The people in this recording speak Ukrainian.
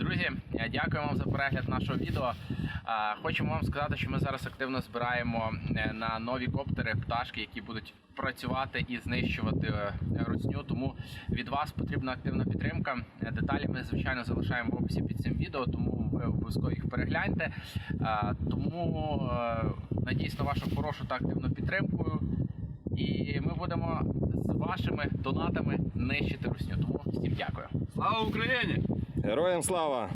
Друзі, дякую вам за перегляд нашого відео. Хочемо вам сказати, що ми зараз активно збираємо е, на нові коптери пташки, які будуть працювати і знищувати е, русню. Тому від вас потрібна активна підтримка. Е, Деталі ми звичайно залишаємо в описі під цим відео, тому ви обов'язково їх перегляньте. Тому надіюсь на вашу хорошу та активну підтримку. І ми будемо з вашими донатами нищити русню. Тому всім дякую. Слава Україні! Героям слава!